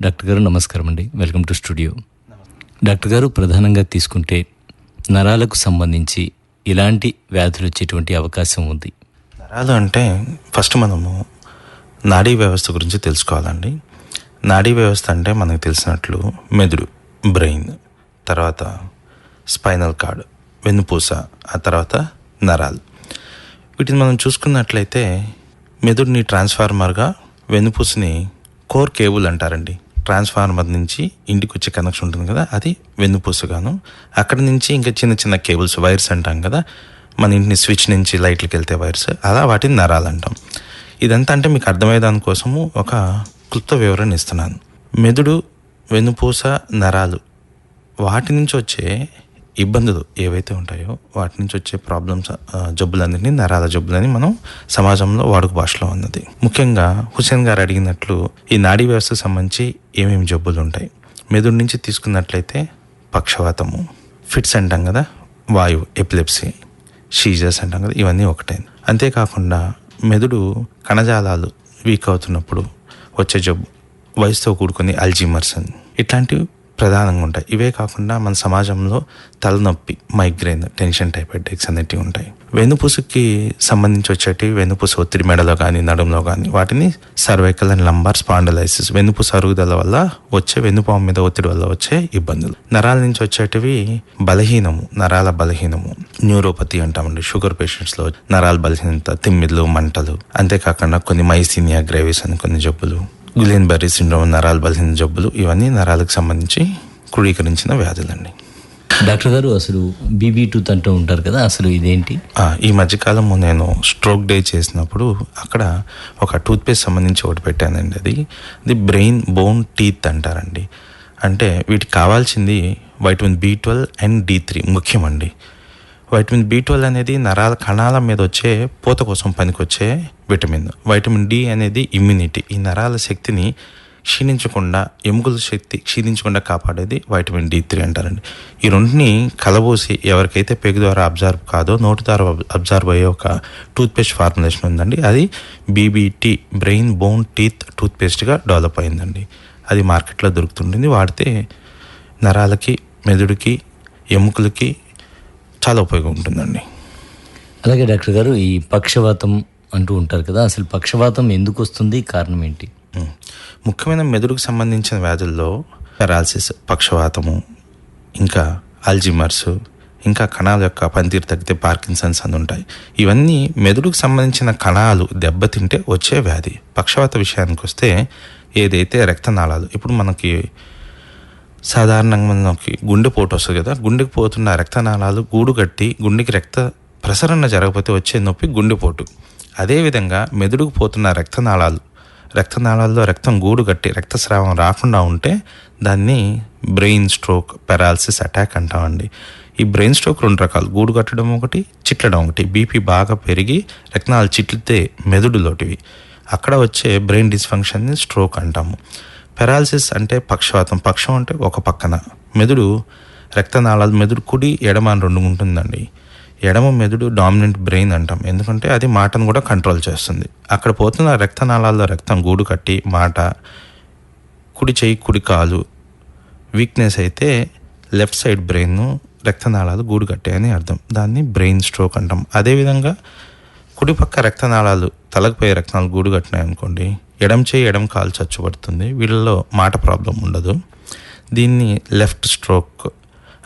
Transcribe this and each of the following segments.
Doctor గారు నమస్కారం అండి. Welcome to studio. డాక్టర్ గారు ప్రధానంగా తీసుకుంటే నరాలకు సంబంధించి ఇలాంటి వ్యాధులు వచ్చేటువంటి అవకాశం ఉంది. నరాలు అంటే ఫస్ట్ మనము నాడీ వ్యవస్థ గురించి తెలుసుకోవాలండి. నాడీ వ్యవస్థ అంటే మనకు తెలిసినట్లు మెదుడు బ్రెయిన్ తర్వాత స్పైనల్ కార్డ్ వెన్నుపూస ఆ తర్వాత నరాలు. వీటిని మనం చూసుకున్నట్లయితే మెదడుని ట్రాన్స్ఫార్మర్గా వెన్నుపూసని కోర్ కేబుల్ అంటారండి. ట్రాన్స్ఫార్మర్ నుంచి ఇంటికి వచ్చే కనెక్షన్ ఉంటుంది కదా అది వెన్నుపూసగాను. అక్కడ నుంచి ఇంకా చిన్న చిన్న కేబుల్స్ వైర్స్ అంటాం కదా మన ఇంటిని స్విచ్ నుంచి లైట్లకి వెళ్తే వైర్స్ అలా వాటిని నరాలు అంటాం ఇదంతా అంటే మీకు అర్థమయ్యే దానికోసము ఒక క్లుప్త వివరణ ఇస్తున్నాను. మెదుడు వెన్నుపూస నరాలు వాటి నుంచి వచ్చే ఇబ్బందులు ఏవైతే ఉంటాయో వాటి నుంచి వచ్చే ప్రాబ్లమ్స్ జబ్బులన్నింటినీ నరాల జబ్బులని మనం సమాజంలో వాడుక భాషలో ఉన్నది. ముఖ్యంగా హుసేన్ గారు అడిగినట్లు ఈ నాడీ వ్యవస్థకు సంబంధించి ఏమేమి జబ్బులు ఉంటాయి? మెదుడు నుంచి తీసుకున్నట్లయితే పక్షవాతము ఫిట్స్ అంటాం కదా వాయువు ఎపిలెప్సీ షీజర్స్ అంటాం కదా ఇవన్నీ ఒకటే. అంతేకాకుండా మెదడు కణజాలాలు వీక్ అవుతున్నప్పుడు వచ్చే జబ్బు వయసుతో కూడుకుని అల్జీమర్స్ అని. ఇట్లాంటివి ప్రధానంగా ఉంటాయి. ఇవే కాకుండా మన సమాజంలో తలనొప్పి మైగ్రేన్ టెన్షన్ టైప్ హెడ్ఏక్స్ అనేటివి ఉంటాయి. వెన్నుపూసకి సంబంధించి వచ్చేటివి వెన్నుపూస ఒత్తిడి మెడలో కానీ నడుములో కానీ వాటిని సర్వైకల్ అండ్ లంబార్ స్పాండలైసిస్ వెన్నుపూస అరుగుదల వల్ల వచ్చే వెన్నుపాము మీద ఒత్తిడి వల్ల వచ్చే ఇబ్బందులు. నరాల నుంచి వచ్చేటివి బలహీనము నరాల బలహీనము. న్యూరోపతి అంటామండి. షుగర్ పేషెంట్స్లో నరాల బలహీనత తిమ్మిర్లు మంటలు. అంతేకాకుండా కొన్ని మైసీనియా గ్రేవిస్ అని కొన్ని జబ్బులు. గులియన్ బెర్రీ సిండ్రోమ్ నరాల బలహీన జబ్బులు ఇవన్నీ నరాలకు సంబంధించి క్రోడీకరించిన వ్యాధులండి. డాక్టర్ గారు అసలు బీబీ టూత్ అంటూ ఉంటారు కదా అసలు ఇదేంటి? ఈ మధ్యకాలం నేను స్ట్రోక్ డే చేసినప్పుడు అక్కడ ఒక టూత్పేస్ట్ సంబంధించి ఒకటి పెట్టానండి అది. అది బ్రెయిన్ బోన్ టీత్ అంటారండి. అంటే వీటికి కావాల్సింది vitamin B twelve and D three ముఖ్యమండి. వైటమిన్ బి ట్వెల్వ్ అనేది నరాల కణాల మీద వచ్చే పూత కోసం పనికొచ్చే విటమిన్ వైటమిన్ డి అనేది ఇమ్యూనిటీ ఈ నరాల శక్తిని క్షీణించకుండా ఎముకల శక్తి క్షీణించకుండా కాపాడేది వైటమిన్ డి త్రీ అంటారండి. ఈ రెండుని కలబోసి ఎవరికైతే పెగు ద్వారా అబ్జర్వ్ కాదో నోటి ద్వారా అబ్జర్వ్ అయ్యే ఒక టూత్పేస్ట్ ఫార్ములేషన్ ఉందండి. అది బీబీటీ బ్రెయిన్ బోన్ టీత్ టూత్పేస్ట్గా డెవలప్ అయిందండి. అది మార్కెట్లో దొరుకుతుంటుంది. వాడితే నరాలకి మెదడుకి ఎముకలకి చాలా ఉపయోగం ఉంటుందండి అలాగే డాక్టర్ గారు ఈ పక్షవాతం అంటూ ఉంటారు కదా అసలు పక్షవాతం ఎందుకు వస్తుంది కారణం ఏంటి. ముఖ్యమైన మెదడుకు సంబంధించిన వ్యాధుల్లో పెరాలసిస్ పక్షవాతము ఇంకా అల్జిమర్స్ ఇంకా కణాల యొక్క పనితీరు తగ్గితే పార్కిన్సన్స్ అని ఉంటాయి. ఇవన్నీ మెదడుకు సంబంధించిన కణాలు దెబ్బతింటే వచ్చే వ్యాధి. పక్షవాత విషయానికి వస్తే ఏదైతే రక్తనాళాలు ఇప్పుడు మనకి సాధారణంగా మనకి గుండెపోటు వస్తుంది కదా గుండెకి పోతున్న రక్తనాళాలు గూడు కట్టి గుండెకి రక్త ప్రసరణ జరగకపోతే వచ్చే నొప్పి గుండెపోటు అదేవిధంగా మెదడుకు పోతున్న రక్తనాళాలు రక్తనాళాల్లో రక్తం గూడు కట్టి రక్తస్రావం రాకుండా ఉంటే దాన్ని బ్రెయిన్ స్ట్రోక్ పెరాలసిస్ అటాక్ అంటామండి. ఈ బ్రెయిన్ స్ట్రోక్ రెండు రకాలు గూడు కట్టడం ఒకటి చిట్లడం ఒకటి. బీపీ బాగా పెరిగి రక్తనాలు చిట్లితే మెదడులోటివి. అక్కడ వచ్చే బ్రెయిన్ డిస్ఫంక్షన్ని స్ట్రోక్ అంటాము. పెరాలసిస్ అంటే పక్షవాతం. పక్షం అంటే ఒక పక్కన. మెదడు రక్తనాళాలు మెదడు కుడి ఎడమ అని రెండు ఉంటుందండి. ఎడమ మెదడు డామినెంట్ బ్రెయిన్ అంటాం. ఎందుకంటే అది మాటను కూడా కంట్రోల్ చేస్తుంది. అక్కడ పోతున్న రక్తనాళాల్లో రక్తం గూడు కట్టి మాట కుడి చేయి కుడి కాలు వీక్నెస్ అయితే లెఫ్ట్ సైడ్ బ్రెయిన్ రక్తనాళాలు గూడు కట్టాయని అర్థం. దాన్ని బ్రెయిన్ స్ట్రోక్ అంటాం. అదేవిధంగా కుడిపక్క రక్తనాళాలు తలకుపోయే రక్తనాలు గూడు కట్టినాయి అనుకోండి ఎడం చేయి ఎడం కాలు చచ్చుబడుతుంది. వీళ్ళలో మాట ప్రాబ్లం ఉండదు. దీన్ని లెఫ్ట్ స్ట్రోక్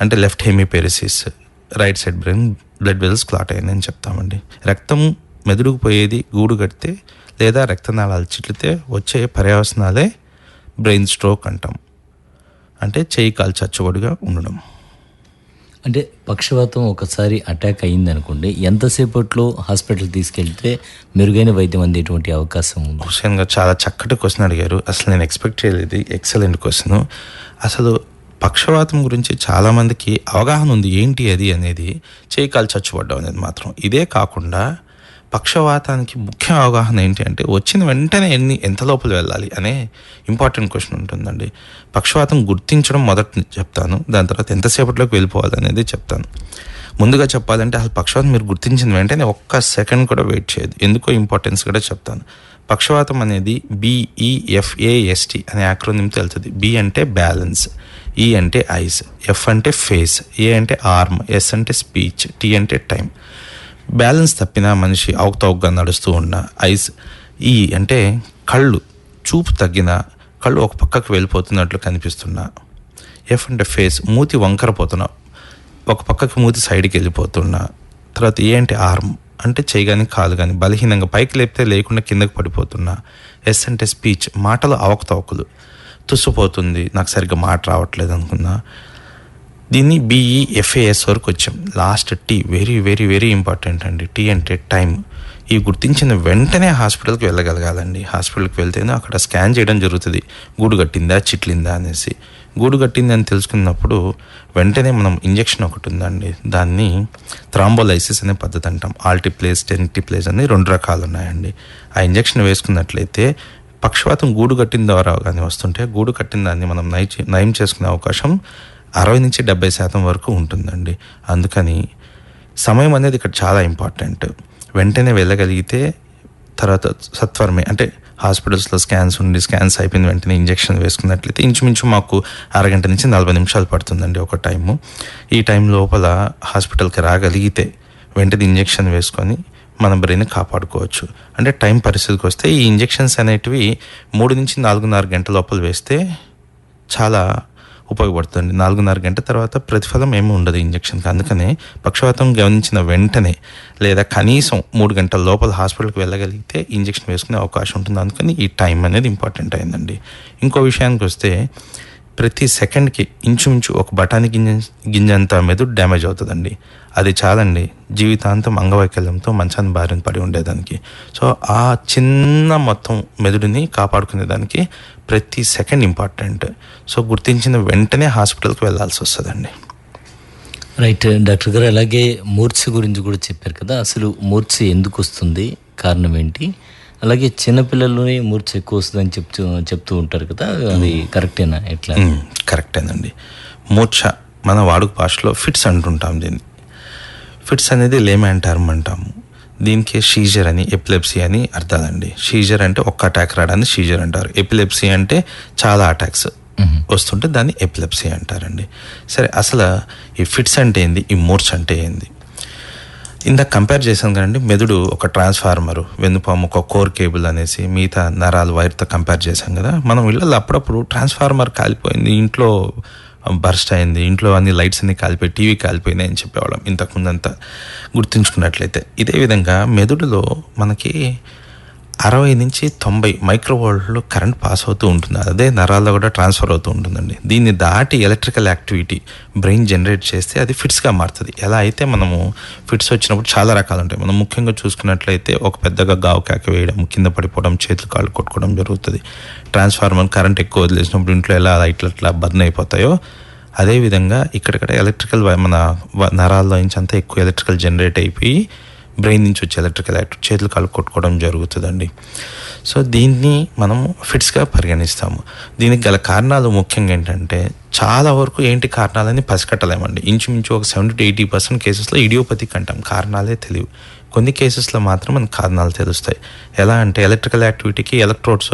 అంటే left hemiparesis right side brain blood vessels clot అయిందని చెప్తామండి. రక్తం మెదడుకు పోయేది గూడు కడితే లేదా రక్తనాళాలు చిట్లితే వచ్చే పర్యవసనాలే బ్రెయిన్ స్ట్రోక్ అంటాం. అంటే చేయి కాలు చచ్చుబడిగా ఉండడం. అంటే పక్షవాతం ఒకసారి అటాక్ అయింది అనుకోండి ఎంతసేపట్లో హాస్పిటల్ తీసుకెళ్తే మెరుగైన వైద్యం అందేటువంటి అవకాశం ఉంది? హుసేన్ గారు చాలా చక్కటి క్వశ్చన్ అడిగారు. అసలు నేను ఎక్స్పెక్ట్ చేయలేదు. ఎక్సలెంట్ క్వశ్చన్ అసలు పక్షవాతం గురించి చాలామందికి అవగాహన ఉంది. ఏంటి అది అనేది చేయి కాలు అనేది మాత్రం. ఇదే కాకుండా పక్షవాతానికి ముఖ్య అవగాహన ఏంటి అంటే వచ్చిన వెంటనే ఎన్ని ఎంత లోపల వెళ్ళాలి అనే ఇంపార్టెంట్ క్వశ్చన్ ఉంటుందండి. పక్షవాతం గుర్తించడం మొదట చెప్తాను. దాని తర్వాత ఎంతసేపట్లోకి వెళ్ళిపోవాలి అనేది చెప్తాను. ముందుగా చెప్పాలంటే అసలు పక్షవాతం మీరు గుర్తించిన వెంటనే ఒక్క సెకండ్ కూడా వెయిట్ చేయదు ఎందుకో ఇంపార్టెన్స్ కూడా చెప్తాను. పక్షవాతం అనేది బిఈఎఫ్ఏఎస్టి అనే యాక్రోనిమ్తో వెళ్తుంది. బి అంటే బ్యాలెన్స్ ఈ అంటే ఐస్ ఎఫ్ అంటే ఫేస్ ఏ అంటే ఆర్మ్ ఎస్ అంటే స్పీచ్ టీ అంటే టైం బ్యాలెన్స్ తప్పిన మనిషి అవకతవకగా నడుస్తూ ఉన్న ఐస్ ఈ అంటే కళ్ళు చూపు తగ్గిన కళ్ళు ఒక పక్కకు వెళ్ళిపోతున్నట్లు కనిపిస్తున్నా. ఎఫ్ అంటే ఫేస్ మూతి వంకరపోతున్నా ఒక పక్కకి మూతి సైడ్కి వెళ్ళిపోతున్నా. తర్వాత ఏ అంటే ఆర్మ్ అంటే చేయి కానీ కాలు కానీ బలహీనంగా పైకి లేపితే లేకుండా కిందకి పడిపోతున్నా. ఎస్ అంటే స్పీచ్ మాటలు అవకతవకలు తుస్సుపోతుంది నాకు సరిగ్గా మాట రావట్లేదు అనుకున్నా. దీన్ని బీఈఎఫ్ఏఎస్ వరకు వచ్చాం. Last T very very very important అండి. టీ అంటే టైం ఈ గుర్తించిన వెంటనే హాస్పిటల్కి వెళ్ళగలగాలండి. హాస్పిటల్కి వెళ్తేనే అక్కడ స్కాన్ చేయడం జరుగుతుంది. గూడు కట్టిందా చిట్లిందా అనేసి. గూడు కట్టింది అని తెలుసుకున్నప్పుడు వెంటనే మనం ఇంజెక్షన్ ఒకటి ఉందండి. దాన్ని థ్రాంబోలైసిస్ అనే పద్ధతి అంటాం. ఆల్టిప్లేస్ టెన్టిప్లేస్ అని రెండు రకాలు ఉన్నాయండి. ఆ ఇంజెక్షన్ వేసుకున్నట్లయితే పక్షవాతం గూడు కట్టిన ద్వారా కానీ వస్తుంటే గూడు కట్టిన దాన్ని మనం నయ నయం చేసుకునే అవకాశం అరవై నుంచి డెబ్బై శాతం వరకు ఉంటుందండి. అందుకని సమయం అనేది ఇక్కడ చాలా ఇంపార్టెంట్. వెంటనే వెళ్ళగలిగితే తర్వాత సత్వరమే అంటే హాస్పిటల్స్లో స్కాన్స్ ఉండి స్కాన్స్ అయిపోయిన వెంటనే ఇంజెక్షన్ వేసుకున్నట్లయితే ఇంచుమించు మాకు అరగంట నుంచి నలభై నిమిషాలు పడుతుందండి ఒక టైము. ఈ టైం లోపల హాస్పిటల్కి రాగలిగితే వెంటనే ఇంజెక్షన్ వేసుకొని మన బ్రెయిన్ కాపాడుకోవచ్చు. అంటే టైం పరిస్థితికి వస్తే ఈ ఇంజెక్షన్స్ అనేటివి మూడు నుంచి నాలుగున్నర గంటల లోపల వేస్తే చాలా ఉపయోగపడుతుంది. నాలుగున్నర గంట తర్వాత ప్రతిఫలం ఏమి ఉండదు ఇంజక్షన్కి. అందుకనే పక్షవాతం గమనించిన వెంటనే లేదా కనీసం మూడు గంటల లోపల హాస్పిటల్కి వెళ్ళగలిగితే ఇంజక్షన్ వేసుకునే అవకాశం ఉంటుంది. అందుకని ఈ టైం అనేది ఇంపార్టెంట్ అయిందండి. ఇంకో విషయానికి వస్తే ప్రతి సెకండ్కి ఇంచుమించు ఒక బఠానీ గింజ గింజంత మెదడు డ్యామేజ్ అవుతుందండి. అది చాలండి జీవితాంతం అంగవైకల్యంతో మంచాన్ని బారిన పడి ఉండేదానికి. సో ఆ చిన్న మొత్తం మెదడుని కాపాడుకునేదానికి ప్రతి సెకండ్ ఇంపార్టెంట్. సో గుర్తించిన వెంటనే హాస్పిటల్కి వెళ్ళాల్సి వస్తుందండి. రైట్ డాక్టర్ గారు అలాగే మూర్ఛ గురించి కూడా చెప్పారు కదా అసలు మూర్ఛ ఎందుకు వస్తుంది కారణం ఏంటి? అలాగే చిన్నపిల్లల్లోనే మూర్ఛ ఎక్కువ వస్తుందని చెప్తూ చెప్తూ ఉంటారు కదా అది కరెక్టేనా ఎట్లా? కరెక్టేనండి. మూర్ఛ మన వాడుక భాషలో ఫిట్స్ అంటుంటాం దీన్ని. ఫిట్స్ అనేది టర్మ్ అంటాము. దీనికి షీజర్ అని ఎపిలెప్సీ అని అర్థాలండి. షీజర్ అంటే ఒక్క అటాక్ రావడాన్ని షీజర్ అంటారు. ఎపిలెప్సీ అంటే చాలా అటాక్స్ వస్తుంటే దాన్ని ఎపిలెప్సీ అంటారండి. సరే అసలు ఈ ఫిట్స్ అంటే ఏంది? ఈ మూర్ఛ అంటే ఏంది? ఇందాక కంపేర్ చేశాను కదండి మెదడు ఒక ట్రాన్స్ఫార్మర్ వెన్నుపాము ఒక కోర్ కేబుల్ అనేసి మిగతా నరాలు వైర్తో కంపేర్ చేశాం కదా మనం ఇళ్ళల్లో అప్పుడప్పుడు ట్రాన్స్ఫార్మర్ కాలిపోయింది ఇంట్లో బర్స్ట్ అయింది. ఇంట్లో అన్ని లైట్స్ అన్ని కాలిపోయి టీవీ కాలిపోయినాయి అని చెప్పేవాళ్ళం ఇంతకుముందంతా గుర్తుంచుకున్నట్లయితే. ఇదే విధంగా మెదడులో మనకి అరవై నుంచి తొంభై మైక్రోవోల్ట్లు కరెంట్ పాస్ అవుతూ ఉంటుంది. అదే నరాల్లో కూడా ట్రాన్స్ఫర్ అవుతూ ఉంటుందండి. దీన్ని దాటి ఎలక్ట్రికల్ యాక్టివిటీ బ్రెయిన్ జనరేట్ చేస్తే అది ఫిట్స్గా మారుతుంది. ఎలా అయితే మనము ఫిట్స్ వచ్చినప్పుడు చాలా రకాలు ఉంటాయి. మనం ముఖ్యంగా చూసుకున్నట్లయితే ఒక పెద్దగా గావు కాకి వేయడం కింద పడిపోవడం చేతులు కాళ్ళు కొట్టుకోవడం జరుగుతుంది. ట్రాన్స్ఫార్మర్ కరెంట్ ఎక్కువ వదిలేసినప్పుడు ఇంట్లో ఎలా లైట్లు అట్లా బర్న్ అయిపోతాయో అదేవిధంగా ఇక్కడక్కడ ఎలక్ట్రికల్ మన నరాల్లో నుంచి అంతా ఎక్కువ ఎలక్ట్రికల్ జనరేట్ అయిపోయి బ్రెయిన్ నుంచి వచ్చే ఎలక్ట్రికల్ యాక్టివ్ చేతులు కాళ్ళు కొట్టుకోవడం జరుగుతుందండి. సో దీన్ని మనము ఫిట్స్గా పరిగణిస్తాము. దీనికి గల కారణాలు ముఖ్యంగా ఏంటంటే చాలా వరకు ఏంటి కారణాలని పసికట్టలేమండి. ఇంచుమించు ఒక సెవెంటీ టు ఎయిటీ పర్సెంట్ కేసెస్లో ఇడియోపతిక్ అంటాం కారణాలే తెలియవు. కొన్ని కేసెస్లో మాత్రం మనకు కారణాలు తెలుస్తాయి. ఎలా అంటే ఎలక్ట్రికల్ యాక్టివిటీకి ఎలక్ట్రోడ్స్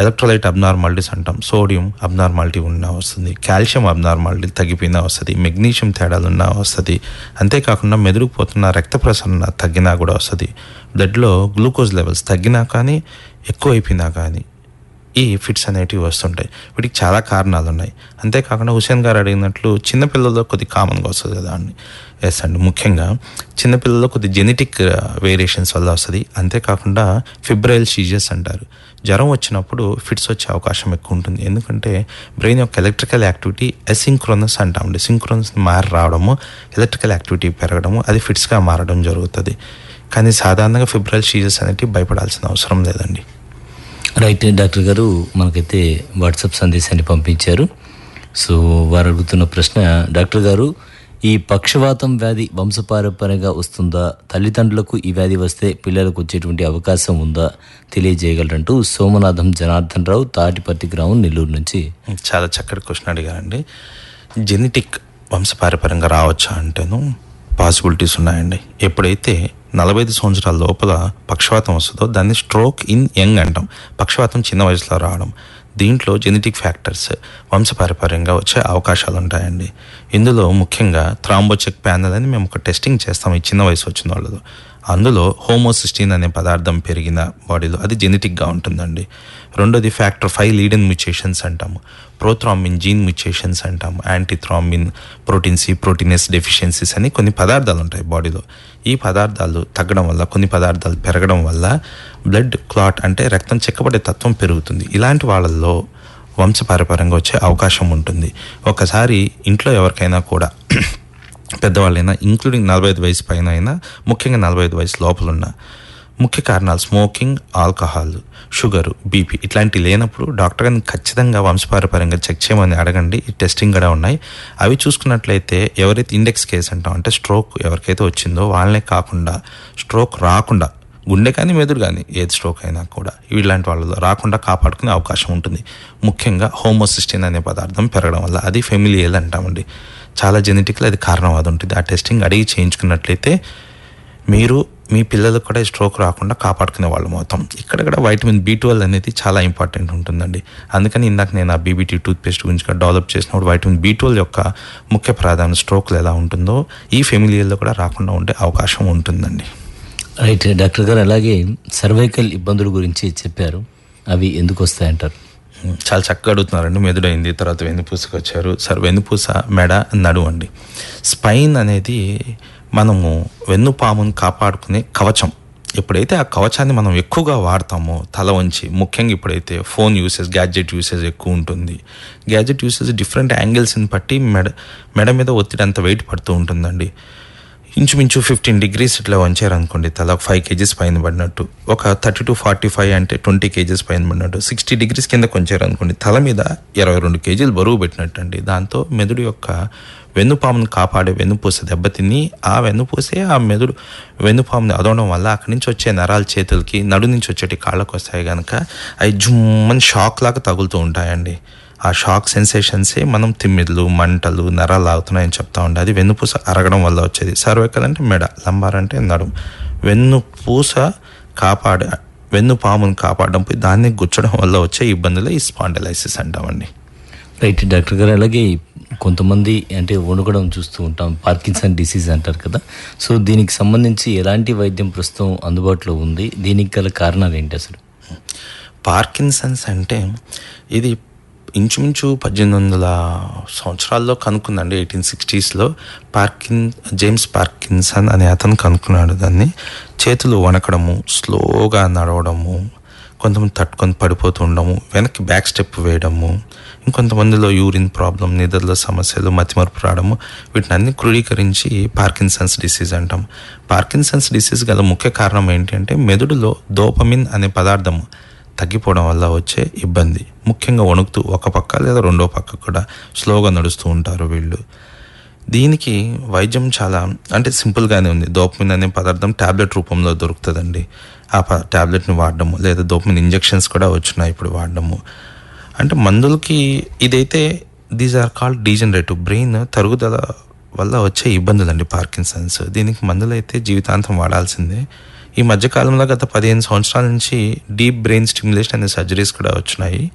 ఎలక్ట్రోలైట్ అబ్నార్మాలిటీస్ అంటాం. సోడియం అబ్నార్మాలిటీ ఉన్నా వస్తుంది కాల్షియం అబ్నార్మాలిటీ తగ్గిపోయినా వస్తుంది మెగ్నీషియం తేడాలు ఉన్నా వస్తుంది అంతేకాకుండా మెదురుకుపోతున్న రక్త ప్రసరణ తగ్గినా కూడా వస్తుంది. బ్లడ్లో గ్లూకోజ్ లెవెల్స్ తగ్గినా కానీ ఎక్కువ అయిపోయినా కానీ ఈ ఫిట్స్ అనేటివి వస్తుంటాయి. వీటికి చాలా కారణాలు ఉన్నాయి అంతేకాకుండా హుసేన్ గారు అడిగినట్లు చిన్నపిల్లల్లో కొద్ది కామన్గా వస్తుంది కదా ఎస్ అండి ముఖ్యంగా చిన్నపిల్లల్లో కొద్ది జెనెటిక్ వేరియేషన్స్ uh, వల్ల వస్తుంది. అంతేకాకుండా ఫిబ్రైల్ సీజర్స్ అంటారు. జ్వరం వచ్చినప్పుడు ఫిట్స్ వచ్చే అవకాశం ఎక్కువ ఉంటుంది. ఎందుకంటే బ్రెయిన్ యొక్క ఎలక్ట్రికల్ యాక్టివిటీ అసింక్రోనస్ అంటామండి సింక్రోనస్ మారి రావడము ఎలక్ట్రికల్ యాక్టివిటీ పెరగడము అది ఫిట్స్గా మారడం జరుగుతుంది. కానీ సాధారణంగా ఫిబ్రైల్ సీజర్స్ అనేటివి భయపడాల్సిన అవసరం లేదండి. రైట్ డాక్టర్ గారు మనకైతే వాట్సాప్ సందేశాన్ని పంపించారు. సో వారు అడుగుతున్న ప్రశ్న డాక్టర్ గారు ఈ పక్షవాతం వ్యాధి వంశపారంపర్యంగా వస్తుందా? తల్లిదండ్రులకు ఈ వ్యాధి వస్తే పిల్లలకు వచ్చేటువంటి అవకాశం ఉందా? తెలియజేయగలరంటూ సోమనాథం జనార్దన్ రావు తాటిపర్తి గ్రామం నెల్లూరు నుంచి. చాలా చక్కటి క్వశ్చన్ అడిగారండి. జెనెటిక్ వంశపారపరంగా రావచ్చా అంటేను పాసిబిలిటీస్ ఉన్నాయండి. ఎప్పుడైతే నలభై ఐదు సంవత్సరాల లోపల పక్షవాతం వస్తుందో దాన్ని స్ట్రోక్ ఇన్ యంగ్ అంటాం. పక్షవాతం చిన్న వయసులో రావడం. దీంట్లో జెనెటిక్ ఫ్యాక్టర్స్ వంశపారపర్యంగా వచ్చే అవకాశాలు ఉంటాయండి ఇందులో ముఖ్యంగా థ్రాంబోచెక్ ప్యానల్ అని మేము ఒక టెస్టింగ్ చేస్తాం. ఈ చిన్న వయసు వచ్చిన వాళ్ళలో. అందులో హోమోసిస్టిన్ అనే పదార్థం పెరిగిన బాడీలో అది జెనెటిక్గా ఉంటుందండి. రెండోది ఫ్యాక్టర్ ఫైవ్ లీడెన్ మ్యూటేషన్స్ అంటాము. ప్రోథ్రాంబిన్ జీన్ మ్యుచేషన్స్ అంటాం. Antithrombin protein C protein S deficiencies అని కొన్ని పదార్థాలు ఉంటాయి బాడీలో. ఈ పదార్థాలు తగ్గడం వల్ల కొన్ని పదార్థాలు పెరగడం వల్ల బ్లడ్ క్లాట్ అంటే రక్తం చెక్కబడే తత్వం పెరుగుతుంది. ఇలాంటి వాళ్ళల్లో వంశపారపరంగా వచ్చే అవకాశం ఉంటుంది. ఒకసారి ఇంట్లో ఎవరికైనా కూడా పెద్దవాళ్ళైనా ఇంక్లూడింగ్ నలభై ఐదు వయసు పైన అయినా ముఖ్యంగా నలభై ఐదు వయసు లోపలున్న ముఖ్య కారణాలు స్మోకింగ్ ఆల్కహాల్ షుగరు బీపీ ఇట్లాంటివి లేనప్పుడు డాక్టర్ గారిని ఖచ్చితంగా వంశపారపరంగా చెక్ చేయమని అడగండి. టెస్టింగ్ కూడా ఉన్నాయి. అవి చూసుకున్నట్లయితే ఎవరైతే ఇండెక్స్ కేసు అంటాం అంటే స్ట్రోక్ ఎవరికైతే వచ్చిందో వాళ్ళనే కాకుండా స్ట్రోక్ రాకుండా గుండె కానీ మెదుడు కానీ ఏది స్ట్రోక్ అయినా కూడా ఇలాంటి వాళ్ళలో రాకుండా కాపాడుకునే అవకాశం ఉంటుంది. ముఖ్యంగా హోమోసిస్టిన్ అనే పదార్థం పెరగడం వల్ల అది ఫెమిలియల్ అంటామండి. చాలా జెనెటిక్లో అది కారణం అది ఉంటుంది. ఆ టెస్టింగ్ అడిగి చేయించుకున్నట్లయితే మీరు మీ పిల్లలకు కూడా స్ట్రోక్ రాకుండా కాపాడుకునే వాళ్ళం అవుతాం. ఇక్కడ కూడా వైటమిన్ బి ట్వెల్వ్ అనేది చాలా ఇంపార్టెంట్ ఉంటుందండి. అందుకని ఇందాక నేను ఆ బీబీటీ టూత్పేస్ట్ గురించి డెవలప్ చేసినప్పుడు వైటమిన్ బి ట్వెల్వ్ యొక్క ముఖ్య ప్రాధాన్యత స్ట్రోక్లు ఎలా ఉంటుందో ఈ ఫెమిలియల్లో కూడా రాకుండా ఉండే అవకాశం ఉంటుందండి. రైట్. డాక్టర్ గారు అలాగే సర్వైకల్ ఇబ్బందుల గురించి చెప్పారు. అవి ఎందుకు వస్తాయంటారు? చాలా చక్కగా అడుగుతున్నారండి. మెదుడైంది తర్వాత వెన్నుపూసకి వచ్చారు. సార్ వెన్నుపూస మెడ నడు అండి స్పైన్ అనేది మనము వెన్నుపామును కాపాడుకునే కవచం. ఎప్పుడైతే ఆ కవచాన్ని మనం ఎక్కువగా వాడతామో తల వంచి ముఖ్యంగా ఇప్పుడైతే ఫోన్ యూసేజ్ గ్యాడ్జెట్ యూసేజ్ ఎక్కువ ఉంటుంది. గ్యాడ్జెట్ యూసేజ్ డిఫరెంట్ యాంగిల్స్ని బట్టి మెడ మెడ మీద ఒత్తిడి అంత వెయిట్ పడుతూ ఉంటుందండి. ఇంచుమించు ఫిఫ్టీన్ డిగ్రీస్ ఇట్లా వంచారు అనుకోండి తల ఒక ఫైవ్ కేజీస్ పైన పడినట్టు. ఒక థర్టీ టు ఫార్టీ ఫైవ్ అంటే ట్వంటీ కేజీస్ పైన పడినట్టు. సిక్స్టీ డిగ్రీస్ కింద కొంచారు అనుకోండి తల మీద ఇరవై రెండు కేజీలు బరువు పెట్టినట్టు అండి దాంతో మెదడు యొక్క వెన్నుపామును కాపాడే వెన్నుపూస దెబ్బతిని ఆ వెన్నుపూసే ఆ మెదడు వెన్నుపాముని అదవడం వల్ల అక్కడి నుంచి వచ్చే నరాల చేతులకి నడు నుంచి వచ్చేటి కాళ్ళకు వస్తాయి కనుక అవి జుమ్మని షాక్ లాగా తగులుతూ ఉంటాయండి. ఆ షాక్ సెన్సేషన్సే మనం తిమ్మిర్లు మంటలు నరాలు లాగుతున్నాయని చెప్తా ఉండే. అది వెన్నుపూస అరగడం వల్ల వచ్చేది. సర్వైకల్ అంటే మెడ లంబార్ అంటే నడుము వెన్నుపూస కాపాడ వెన్ను పామును కాపాడడం పోయి దాన్ని గుచ్చడం వల్ల వచ్చే ఇబ్బందులే ఈ స్పాండలైసిస్ అంటామండి. రైట్ డాక్టర్ గారు అలాగే కొంతమంది అంటే వణుకడం చూస్తూ ఉంటాం. పార్కిన్సన్ డిసీజ్ అంటారు కదా. సో దీనికి సంబంధించి ఎలాంటి వైద్యం ప్రస్తుతం అందుబాటులో ఉంది? దీనికి గల కారణాలు ఏంటి అసలు? పార్కిన్సన్స్ అంటే ఇది ఇంచుమించు పద్దెనిమిది వందల సంవత్సరాల్లో కనుక్కుందండి ఎయిటీన్ సిక్స్టీస్లో పార్కిన్ జేమ్స్ పార్కిన్సన్ అనే అతను కనుక్కున్నాడు దాన్ని. చేతులు వణకడము స్లోగా నడవడము కొంతమంది తట్టుకొని పడిపోతూ ఉండము వెనక్కి బ్యాక్ స్టెప్ వేయడము ఇంకొంతమందిలో యూరిన్ ప్రాబ్లం నిద్రలో సమస్యలు మతిమరుపు రావడము వీటిని అన్ని క్రోడీకరించి పార్కిన్సన్స్ డిసీజ్ అంటాం. పార్కిన్సన్స్ డిసీజ్ గల ముఖ్య కారణం ఏంటంటే మెదడులో డోపమిన్ అనే పదార్థం తగ్గిపోవడం వల్ల వచ్చే ఇబ్బంది. ముఖ్యంగా వణుకుతూ ఒక పక్క లేదా రెండో పక్క కూడా స్లోగా నడుస్తూ ఉంటారు వీళ్ళు. దీనికి వైద్యం చాలా అంటే సింపుల్గానే ఉంది. దోపమిన్ అనే పదార్థం ట్యాబ్లెట్ రూపంలో దొరుకుతుందండి. ఆ ప ట్యాబ్లెట్ని వాడడము లేదా దోపమిన్ ఇంజెక్షన్స్ కూడా వచ్చినాయి ఇప్పుడు వాడడము. అంటే మందులకి ఇదైతే these are called degenerative brain తరుగుదల వల్ల వచ్చే ఇబ్బందులు అండి పార్కిన్సన్స్. దీనికి మందులు అయితే జీవితాంతం వాడాల్సిందే. ఈ మధ్యకాలంలో గత పదిహేను సంవత్సరాల నుంచి డీప్ బ్రెయిన్ స్టిమ్యులేషన్ అనే సర్జరీస్ కూడా వచ్చినాయి.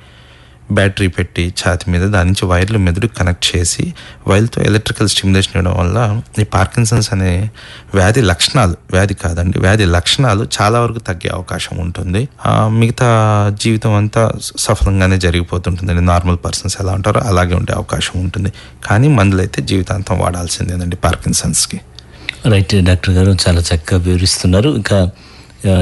బ్యాటరీ పెట్టి ఛాతి మీద దాని నుంచి వైర్లు మెదడు కనెక్ట్ చేసి వైర్లతో ఎలక్ట్రికల్ స్టిమ్యులేషన్ ఇవ్వడం వల్ల ఈ పార్కిన్సన్స్ అనే వ్యాధి లక్షణాలు వ్యాధి కాదండి వ్యాధి లక్షణాలు చాలా వరకు తగ్గే అవకాశం ఉంటుంది. మిగతా జీవితం అంతా సఫలంగానే జరిగిపోతుంటుందండి. నార్మల్ పర్సన్స్ ఎలా ఉంటారో అలాగే ఉండే అవకాశం ఉంటుంది. కానీ మందులైతే జీవితాంతం వాడాల్సిందేనండి పార్కిన్సన్స్కి. రైట్ డాక్టర్ గారు చాలా చక్కగా వివరిస్తున్నారు. ఇంకా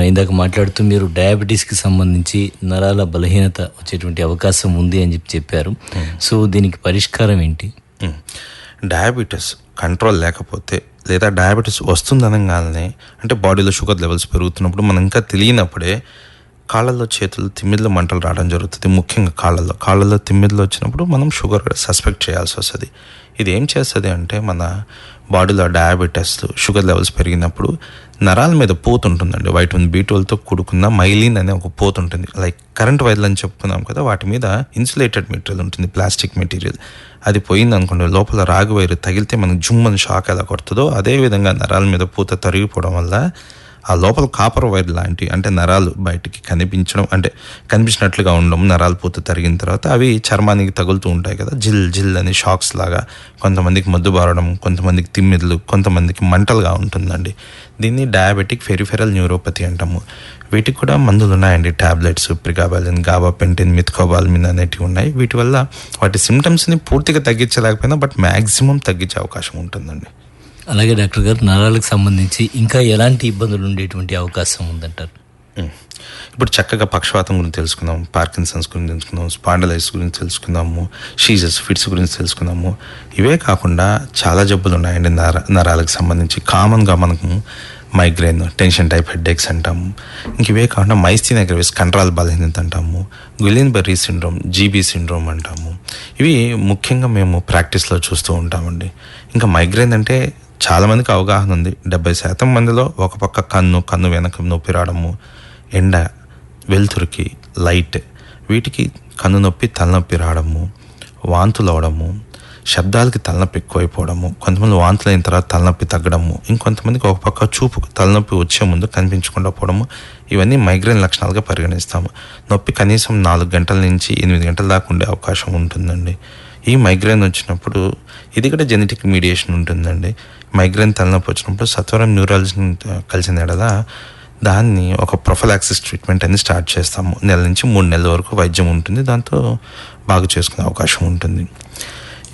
ఇందాక మాట్లాడుతూ మీరు డయాబెటీస్కి సంబంధించి నరాల బలహీనత వచ్చేటువంటి అవకాశం ఉంది అని చెప్పి చెప్పారు. సో దీనికి పరిష్కారం ఏంటి. డయాబెటీస్ కంట్రోల్ లేకపోతే లేదా డయాబెటీస్ వస్తుందనగానే అంటే బాడీలో షుగర్ లెవెల్స్ పెరుగుతున్నప్పుడు మనం ఇంకా తెలియనప్పుడే కాళ్ళల్లో చేతులు తిమ్మిర్లు మంటలు రావడం జరుగుతుంది. ముఖ్యంగా కాళ్ళల్లో. కాళ్ళల్లో తిమ్మిదిలో వచ్చినప్పుడు మనం షుగర్ సస్పెక్ట్ చేయాల్సి వస్తుంది. ఇది ఏం చేస్తుంది అంటే మన బాడీలో డయాబెటీస్ షుగర్ లెవెల్స్ పెరిగినప్పుడు నరాల మీద పోతు ఉంటుందండి. వైటమిన్ బి ట్వెల్వ్తో కూడుకున్న మైలిన్ అనే ఒక పోతు ఉంటుంది. లైక్ కరెంట్ వైర్లు అని చెప్పుకున్నాం కదా వాటి మీద ఇన్సులేటెడ్ మెటీరియల్ ఉంటుంది ప్లాస్టిక్ మెటీరియల్. అది పోయింది అనుకోండి లోపల రాగి వైరు తగిలితే మనకు జుమ్మని షాక్ ఎలా కొడుతుందో అదే విధంగా నరాల మీద పూత తరిగిపోవడం వల్ల ఆ లోపల కాపర్ వైర్ లాంటి అంటే నరాలు బయటికి కనిపించడం అంటే కనిపించినట్లుగా ఉండడం నరాలు పూత తరిగిన తర్వాత అవి చర్మానికి తగులుతూ ఉంటాయి కదా. జిల్ జిల్ అని షాక్స్ లాగా కొంతమందికి మద్దు బారడం కొంతమందికి తిమ్మిర్లు కొంతమందికి మంటలుగా ఉంటుందండి. దీన్ని డయాబెటిక్ ఫెరిఫెరల్ న్యూరోపతి అంటాము. వీటికి కూడా మందులు ఉన్నాయండి. టాబ్లెట్స్ ప్రిగాబాలిన్ గాబా పెంటిన్ మిత్కోబాల్మిన్ అనేటివి ఉన్నాయి. వీటి వల్ల వాటి సిమ్టమ్స్ని పూర్తిగా తగ్గించలేకపోయినా బట్ మ్యాక్సిమం తగ్గించే అవకాశం ఉంటుందండి. అలాగే డాక్టర్ గారు నరాలకు సంబంధించి ఇంకా ఎలాంటి ఇబ్బందులు ఉండేటువంటి అవకాశం ఉందంటారు? ఇప్పుడు చక్కగా పక్షవాతం గురించి తెలుసుకుందాం పార్కిన్సన్స్ గురించి తెలుసుకుందాం స్పాండలైస్ గురించి తెలుసుకుందాము షీజర్స్ ఫిట్స్ గురించి తెలుసుకుందాము. ఇవే కాకుండా చాలా జబ్బులు ఉన్నాయండి నర నరాలకు సంబంధించి. కామన్గా మనకు మైగ్రేన్ టెన్షన్ టైప్ హెడ్ఏక్స్ అంటాము. ఇంక ఇవే కాకుండా మైస్థీనియా గ్రవిస్ కంట్రాల్ బలహీనత అంటాము. Guillain Barre syndrome GB syndrome అంటాము. ఇవి ముఖ్యంగా మేము ప్రాక్టీస్లో చూస్తూ ఉంటామండి. ఇంకా మైగ్రేన్ అంటే చాలామందికి అవగాహన ఉంది. డెబ్బై శాతం మందిలో ఒక పక్క కన్ను కన్ను వెనక నొప్పి రావడము ఎండ వెలుతురికి లైట్ వీటికి కన్ను నొప్పి తలనొప్పి రావడము వాంతులు అవడము శబ్దాలకి తలనొప్పి ఎక్కువైపోవడము కొంతమంది వాంతులు అయిన తర్వాత తలనొప్పి తగ్గడము ఇంకొంతమందికి ఒక పక్క చూపు తలనొప్పి వచ్చే ముందు కనిపించకుండా పోవడము ఇవన్నీ మైగ్రేన్ లక్షణాలుగా పరిగణిస్తాము. నొప్పి కనీసం నాలుగు గంటల నుంచి ఎనిమిది గంటల దాకా ఉండే అవకాశం ఉంటుందండి. ఈ మైగ్రేన్ వచ్చినప్పుడు ఇది కూడా జెనెటిక్ మీడియేషన్ ఉంటుందండి. మైగ్రేన్ తలనొప్పి వచ్చినప్పుడు సత్వరం న్యూరాలజీని కలిసిన ఎడల దాన్ని ఒక ప్రొఫలాక్సిస్ ట్రీట్మెంట్ అని స్టార్ట్ చేస్తాము. నెల నుంచి మూడు నెలల వరకు వైద్యం ఉంటుంది. దాంతో బాగు చేసుకునే అవకాశం ఉంటుంది.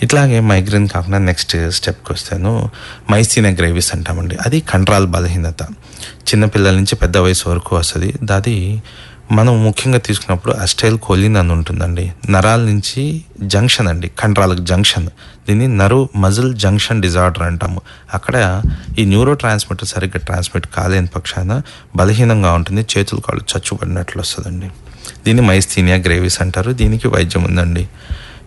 ఇట్లాగే మైగ్రేన్ కాకుండా నెక్స్ట్ స్టెప్కి వస్తాను. మైసీన గ్రేవిస్ అంటామండి. అది కండరాల బలహీనత. చిన్నపిల్లల నుంచి పెద్ద వయసు వరకు వస్తుంది. అది మనం ముఖ్యంగా తీసుకున్నప్పుడు అస్టైల్ కోలిన్ అని ఉంటుందండి. నరాల నుంచి జంక్షన్ అండి కండరాలకు జంక్షన్. దీన్ని నరు మజిల్ జంక్షన్ డిజార్డర్ అంటాము. అక్కడ ఈ న్యూరో ట్రాన్స్మిటర్ సరిగ్గా ట్రాన్స్మిట్ కాలేని పక్షాన బలహీనంగా ఉంటుంది చేతులు కాళ్ళు చచ్చుబడినట్లు వస్తుందండి. దీన్ని మైస్థీనియా గ్రేవిస్ అంటారు దీనికి వైద్యం ఉందండి.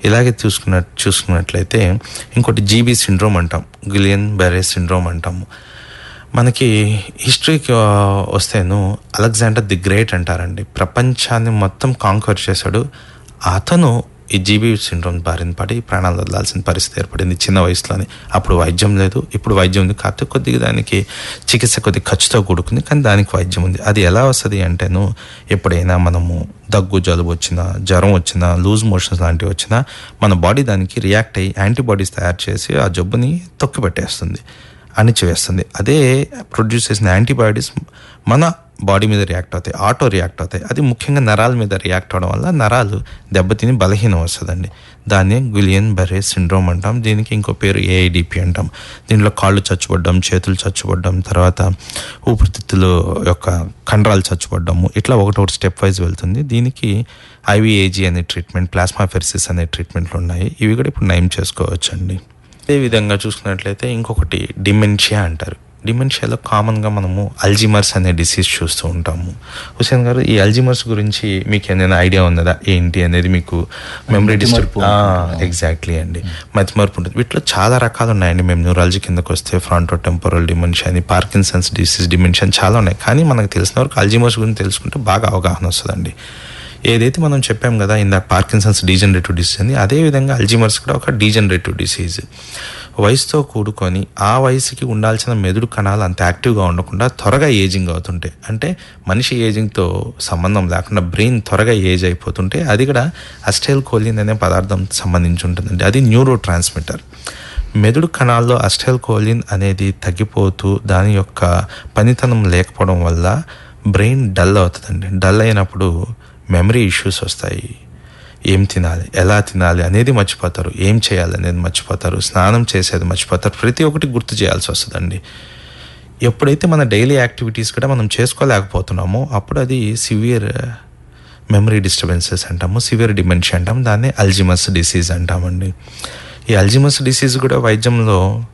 ఇలాగే చూసుకున్న చూసుకున్నట్లయితే ఇంకోటి జీబీ సిండ్రోమ్ అంటాం గిలియన్ బెరే సిండ్రోమ్ అంటాము. మనకి హిస్టరీకి వస్తేను అలెగ్జాండర్ ది గ్రేట్ అంటారండి. ప్రపంచాన్ని మొత్తం కాంకర్ చేశాడు. అతను ఈ జీబీ సిండ్రోమ్ బారిన పడి ప్రాణాలు వదలాల్సిన పరిస్థితి ఏర్పడింది చిన్న వయసులోనే. అప్పుడు వైద్యం లేదు ఇప్పుడు వైద్యం ఉంది కాకపోతే కొద్దిగా దానికి చికిత్స కొద్ది ఖర్చుతో కూడుకుంది కానీ దానికి వైద్యం ఉంది. అది ఎలా వస్తుంది అంటేను ఎప్పుడైనా మనము దగ్గు జలుబు వచ్చినా జ్వరం వచ్చినా లూజ్ మోషన్స్ లాంటివి వచ్చినా మన బాడీ దానికి రియాక్ట్ అయ్యి యాంటీబాడీస్ తయారు చేసి ఆ జబ్బుని తొక్కిపెట్టేస్తుంది. అణిచివేస్తుంది. అదే ప్రొడ్యూస్ చేసిన యాంటీబయాటిక్స్ మన బాడీ మీద రియాక్ట్ అవుతాయి ఆటో రియాక్ట్ అవుతాయి. అది ముఖ్యంగా నరాల మీద రియాక్ట్ అవడం వల్ల నరాలు దెబ్బతిని బలహీనం వస్తుందండి దాన్ని గులియన్ బరే సిండ్రోమ్ అంటాం. దీనికి ఇంకో పేరు ఏఐడిపి అంటాం. దీంట్లో కాళ్ళు చచ్చిపడడం చేతులు చచ్చిపడడం తర్వాత ఊపిరితిత్తులు యొక్క కండరాలు చచ్చుపడ్డము ఇట్లా ఒకటొకటి స్టెప్ వైజ్ వెళ్తుంది. దీనికి ఐవిఏజీ అనే ట్రీట్మెంట్ ప్లాస్మా ఫెర్సిస్ అనే ట్రీట్మెంట్లు ఉన్నాయి. ఇవి కూడా ఇప్పుడు నయం చేసుకోవచ్చండి. అదే విధంగా చూసుకున్నట్లయితే ఇంకొకటి డిమెన్షియా అంటారు. డిమెన్షియాలో కామన్గా మనము అల్జిమర్స్ అనే డిసీజ్ చూస్తూ ఉంటాము. హుసేన్ గారు ఈ అల్జిమర్స్ గురించి మీకు ఏదైనా ఐడియా ఉన్నదా? ఏంటి అనేది మీకు మెమరీ డిస్టర్బ్ ఎగ్జాక్ట్లీ అండి. మతిమరుపు ఉంటుంది. వీటిలో చాలా రకాలు ఉన్నాయండి మేము న్యూరాలజీ కిందకు వస్తే ఫ్రంటో టెంపోరల్ డిమెన్షియా అని పార్కిన్సన్స్ డిసీజ్ డిమెన్షియా అని చాలా ఉన్నాయి. కానీ మనకు తెలిసిన వరకు అల్జిమర్స్ గురించి తెలుసుకుంటే బాగా అవగాహన వస్తుందండి. ఏదైతే మనం చెప్పాం కదా ఇందాక పార్కిన్సన్స్ డీజనరేటివ్ డిసీజ్ అని అదే విధంగా అల్జిమర్స్ కూడా ఒక డీజనరేటివ్ డిసీజ్ వయసుతో కూడుకొని ఆ వయసుకి ఉండాల్సిన మెదడు కణాలు అంత యాక్టివ్గా ఉండకుండా త్వరగా ఏజింగ్ అవుతుంటాయి అంటే మనిషి ఏజింగ్తో సంబంధం లేకుండా బ్రెయిన్ త్వరగా ఏజ్ అయిపోతుంటే అది కూడా అస్టైల్ కోలిన్ అనే పదార్థం సంబంధించి ఉంటుందండి. అది న్యూరో ట్రాన్స్మిటర్ మెదడు కణాల్లో అస్టైల్ కోలిన్ అనేది తగ్గిపోతూ దాని యొక్క పనితనం లేకపోవడం వల్ల బ్రెయిన్ డల్ అవుతుందండి. డల్ అయినప్పుడు మెమరీ ఇష్యూస్ వస్తాయి. ఏం తినాలి? ఎలా తినాలి? అనేది మర్చిపోతారు. ఏం చేయాలి అనేది మర్చిపోతారు. స్నానం చేసేది మర్చిపోతారు. ప్రతి ఒక్కటి గుర్తు చేయాల్సి వస్తుందండి. ఎప్పుడైతే మన డైలీ యాక్టివిటీస్ కూడా మనం చేసుకోలేకపోతున్నామో అప్పుడు అది సివియర్ మెమరీ డిస్టర్బెన్సెస్ అంటాము. సివియర్ డిమెన్షియా అంటాం దాన్ని అల్జిమస్ డిసీజ్ అంటామండి. ఈ అల్జిమస్ డిసీజ్ కూడా వైద్యంలో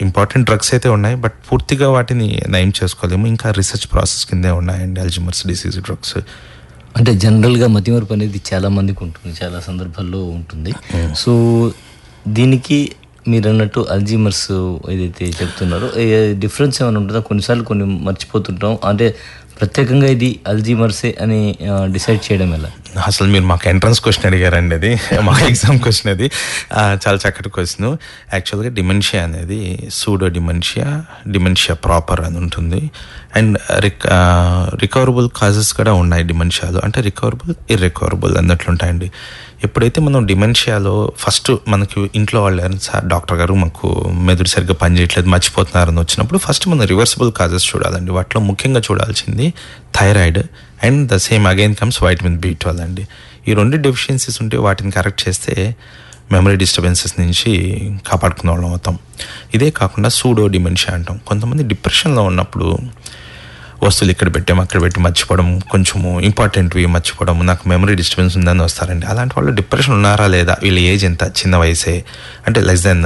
ఇంపార్టెంట్ డ్రగ్స్ అయితే ఉన్నాయి. బట్ పూర్తిగా వాటిని నయం చేసుకోలేము. ఇంకా రీసెర్చ్ ప్రాసెస్ కిందే ఉన్నాయండి అల్జిమర్స్ డిసీజ్ డ్రగ్స్ అంటే జనరల్గా మతిమరుపు అనేది చాలా మందికి ఉంటుంది చాలా సందర్భాల్లో ఉంటుంది. సో దీనికి మీరు అన్నట్టు అల్జీమర్స్ ఏదైతే చెప్తున్నారో డిఫరెన్స్ ఏమైనా ఉంటుందా? కొన్నిసార్లు కొన్ని మర్చిపోతుంటాం. అంటే ప్రత్యేకంగా ఇది అల్జీమర్సే అని డిసైడ్ చేయడం ఎలా? అసలు మీరు మాకు ఎంట్రన్స్ క్వశ్చన్ అడిగారండి అది. మాకు ఎగ్జామ్ క్వశ్చన్ అది. చాలా చక్కటి క్వశ్చన్ యాక్చువల్గా డిమెన్షియా అనేది సూడో డిమెన్షియా డిమెన్షియా ప్రాపర్ అని ఉంటుంది. అండ్ రిక రికవరబుల్ కాజెస్ కూడా ఉన్నాయి డిమెన్షియాలో అంటే రికవరబుల్ ఇర్రికవరబుల్ అన్నట్లు ఉంటాయండి. ఎప్పుడైతే మనం డిమెన్షియాలో ఫస్ట్ మనకి ఇంట్లో వాళ్ళు సార్ డాక్టర్ గారు మాకు మెదడు సరిగ్గా పనిచేయట్లేదు మర్చిపోతున్నారని వచ్చినప్పుడు ఫస్ట్ మనం రివర్సిబుల్ కాజెస్ చూడాలండి. వాటిలో ముఖ్యంగా చూడాల్సింది thyroid and the same again comes vitamin B twelve అండి. ఈ రెండు డెఫిషియన్సీస్ ఉంటే వాటిని కరెక్ట్ చేస్తే మెమరీ డిస్టర్బెన్సెస్ నుంచి కాపాడుకునే వాళ్ళం అవుతాం. ఇదే కాకుండా సూడో డిమెన్షియా అంటాం. కొంతమంది డిప్రెషన్లో ఉన్నప్పుడు వస్తువులు ఇక్కడ పెట్టాము అక్కడ పెట్టి మర్చిపోవడం కొంచెము ఇంపార్టెంట్వి మర్చిపోవడం నాకు మెమరీ డిస్టర్బెన్స్ ఉందని వస్తారండి. అలాంటి వాళ్ళు డిప్రెషన్ ఉన్నారా లేదా? వీళ్ళ ఏజ్ ఎంత? చిన్న వయసే? అంటే లెస్ దెన్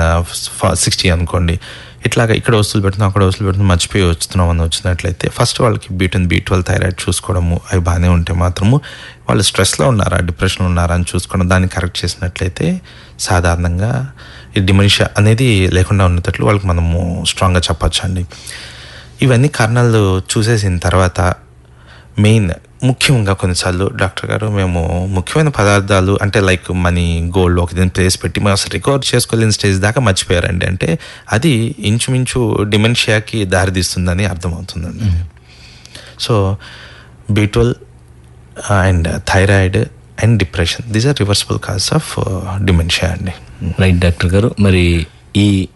సిక్స్టీ అనుకోండి. ఇట్లాగ ఇక్కడ వస్తువులు పెడుతున్నాం అక్కడ వస్తువులు పెడుతున్నాం మర్చిపోయి వస్తున్నాం అని వచ్చినట్లయితే ఫస్ట్ వాళ్ళకి బీటన్ బీ ట్వెల్వ్ థైరాయిడ్ చూసుకోవడము అవి బాగానే ఉంటే మాత్రము వాళ్ళు స్ట్రెస్లో ఉన్నారా డిప్రెషన్ ఉన్నారా అని చూసుకోవడం దాన్ని కరెక్ట్ చేసినట్లయితే సాధారణంగా ఈ డిమెన్షియా అనేది లేకుండా ఉన్నట్లు వాళ్ళకి మనము స్ట్రాంగ్గా చెప్పచ్చు అండి ఇవన్నీ కారణాలు చూసేసిన తర్వాత మెయిన్ ముఖ్యంగా కొన్నిసార్లు డాక్టర్ గారు మేము ముఖ్యమైన పదార్థాలు అంటే లైక్ మనీ గోల్డ్ ఒక దీని ప్లేస్ పెట్టి మేము అసలు రికవర్ చేసుకోలేని స్టేజ్ దాకా మర్చిపోయారండి. అంటే అది ఇంచుమించు డిమెన్షియాకి దారితీస్తుందని అర్థమవుతుందండి. So B twelve and thyroid and depression these are reversible cause of dementia అండి. రైట్ డాక్టర్ గారు మరి ఈ